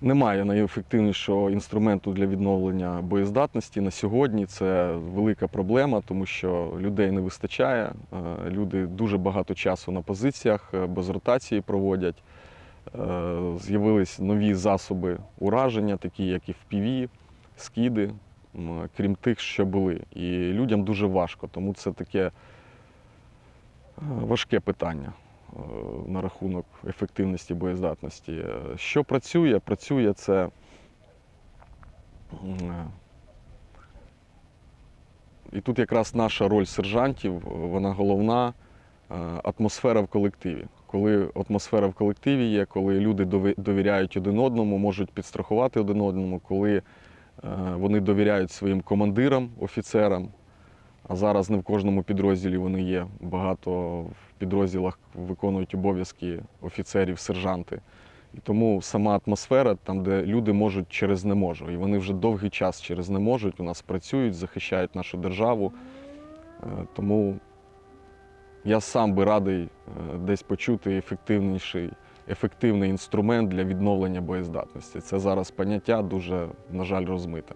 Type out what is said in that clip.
Немає найефективнішого інструменту для відновлення боєздатності на сьогодні. Це велика проблема, тому що людей не вистачає. Е, Люди дуже багато часу на позиціях, е, без ротації проводять. Е, З'явились нові засоби ураження, такі як і FPV, скиди, м, крім тих, що були. І людям дуже важко, тому це таке важке питання на рахунок ефективності боєздатності. Е, Що працює? Працює це е, і тут якраз наша роль сержантів, е, вона головна е, атмосфера в колективі. Коли атмосфера в колективі є, коли люди довіряють один одному, можуть підстрахувати один одному, коли е, вони довіряють своїм командирам, офіцерам, а зараз не в кожному підрозділі вони є. Багато в підрозділах виконують обов'язки офіцерів, сержанти. І тому сама атмосфера, там, де люди можуть через не можу. І вони вже довгий час через не можуть, у нас працюють, захищають нашу державу. Е, Тому я сам би радий е, десь почути ефективніший, ефективний інструмент для відновлення боєздатності. Це зараз поняття дуже, на жаль, розмите.